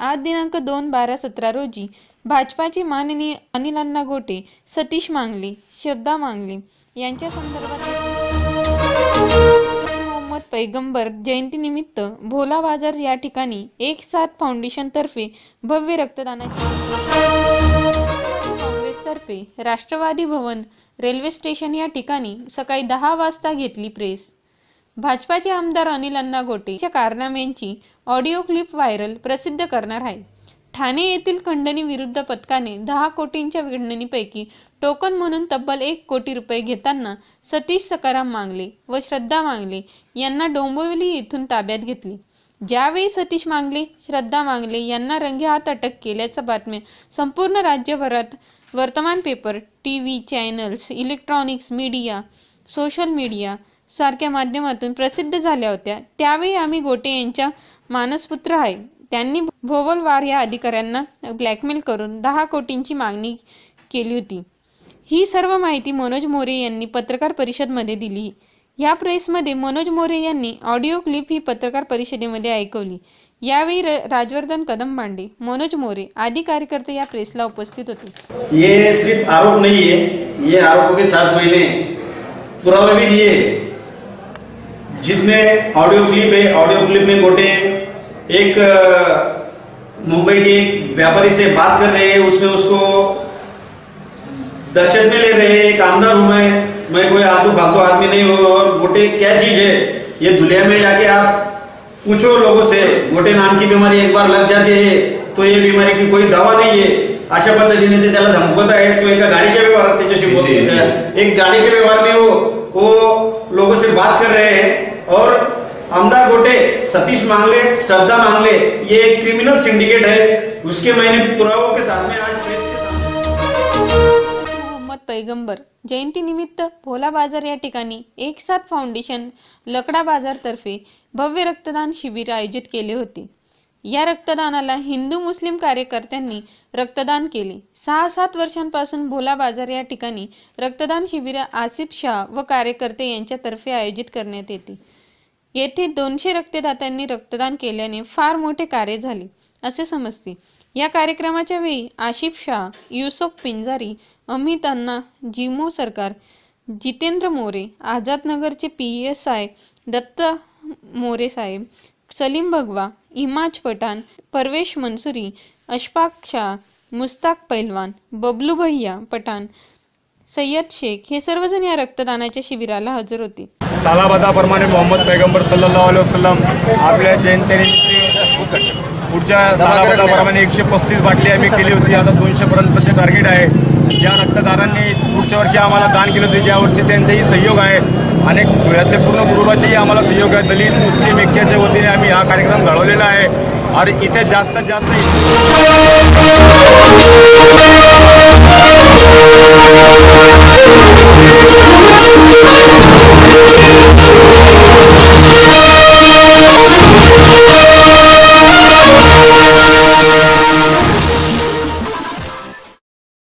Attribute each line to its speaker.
Speaker 1: आज दिनांक दोन बारा सतरा रोजी भाजपाचे माननीय अनिल अण्णा गोटे सतीश मांगले श्रद्धा मांगले यांच्या संदर्भात मोहम्मद पैगंबर जयंतीनिमित्त भोला बाजार या ठिकाणी एक साथ फाउंडेशन तर्फे भव्य रक्तदानाची काँग्रेसतर्फे राष्ट्रवादी भवन रेल्वे स्टेशन या ठिकाणी सकाळी दहा वाजता घेतली प्रेस. भाजपाचे आमदार अनिल अण्णा गोटे कारनाम्यांची ऑडिओ क्लिप व्हायरल प्रसिद्ध करणार आहे. ठाणे येथील खंडणी विरुद्ध पथकाने दहा कोटींच्या खंडणीपैकी टोकन म्हणून तब्बल एक कोटी रुपये घेताना सतीश सकाराम मांगले व श्रद्धा मांगले यांना डोंबिवली येथून ताब्यात घेतले. ज्यावेळी सतीश मांगले श्रद्धा मांगले यांना रंगेहात अटक केल्याच्या बातम्या संपूर्ण राज्यभरात वर्तमान paper T V channels electronics media social media सारख्या माध्यमातून प्रसिद्ध झाल्या होत्या. त्यावेळी आम्ही गोटे यांच्या मानसपुत्र आहे. त्यांनी भोवलवार या अधिकाऱ्यांना ब्लॅकमेल करून दहा कोटींची मागणी केली होती. ही सर्व माहिती मनोज मोरे यांनी पत्रकार परिषदमध्ये दिली. या प्रेसमध्ये मनोज मोरे यांनी ऑडिओ क्लिप ही पत्रकार परिषदेमध्ये ऐकवली. यावेळी राजवर्धन कदम बांडे मनोज मोरे आदी कार्यकर्ते या प्रेसला उपस्थित होते.
Speaker 2: ये सिर्फ आरोप नहीं है ये आरोपों के साथ मैंने पुरावे भी दिए जिसमें ऑडियो क्लिप है ऑडियो क्लिप में गोटे एक मुंबई के एक व्यापारी से बात कर रहे हैं उसमें उसको दहशत में ले रहे हैं एक आमदार हूँ मैं मैं कोई आलतू फालतू आदमी नहीं हूँ और गोटे क्या चीज़ है? ये दुनिया में जाके आप पूछो लोगों से गोटे नाम की बीमारी एक बार लग जाती है तो ये बीमारी की कोई दवा नहीं है। अशा पद्धतीने ते त्याला धमकवत आहे तो एका गाडीच्या व्यवहारात त्याच्याशी बोलतो एक गाड़ी के व्यवहार में वो वो लोगों से बात कर रहे हैं। आमदार गोटे सतीश मांगले श्रद्धा मांगले ये एक क्रिमिनल सिंडिकेट है। उसके मैंने पुरावों के साथ में आज
Speaker 1: मोहम्मद पैगंबर जयंतीनिमित्त भोला बाजार या ठिकाणी एक साथ फाउंडेशन लकडा बाजार तर्फे भव्य रक्तदान शिबिर आयोजित केले होते. या रक्तदानाला हिंदू मुस्लिम कार्यकर्त्यांनी रक्तदान केले. सहा सात वर्षांपासून भोला बाजार या ठिकाणी रक्तदान शिबिर आसिफ शाह व कार्यकर्ते यांच्यातर्फे आयोजित करण्यात येते. येथे दोनशे रक्तदात्यांनी रक्तदान केल्याने फार मोठे कार्य झाले असे समजते. या कार्यक्रमाच्या वेळी आशिफ शाह युसुफ पिंजारी अमित अण्णा जिमो सरकार Jitendra More आझादनगरचे P S I Datta More साहेब सलीम भगवा इमाज पठाण परवेश मनसुरी अशफाक शाह मुस्ताक पैलवान बबलू भैया पठाण सय्यद शेख हे सर्वजण या रक्तदानाच्या शिबिराला हजर होते.
Speaker 3: सालाबादाप्रमाणे मोहम्मद पैगंबर सल्लल्लाहु अलैहि वसल्लम आपल्या जयंतीनिमित्त पुढच्या सालाबादाप्रमाणे एकशे पस्तीस बाटली आम्ही केली होती. आता दोनशेपर्यंतचे टार्गेट आहे. ज्या रक्तदारांनी पुढच्या वर्षी आम्हाला दान केलं होते ज्या वर्षी त्यांचाही सहयोग आहे. आणि धुळ्यातले पूर्ण कुटुंबाचेही आम्हाला सहयोग आहे. दलित मुस्लिम ऐक्याच्या वतीने आम्ही हा कार्यक्रम घडवलेला आहे. आणि इथे जास्तीत जास्त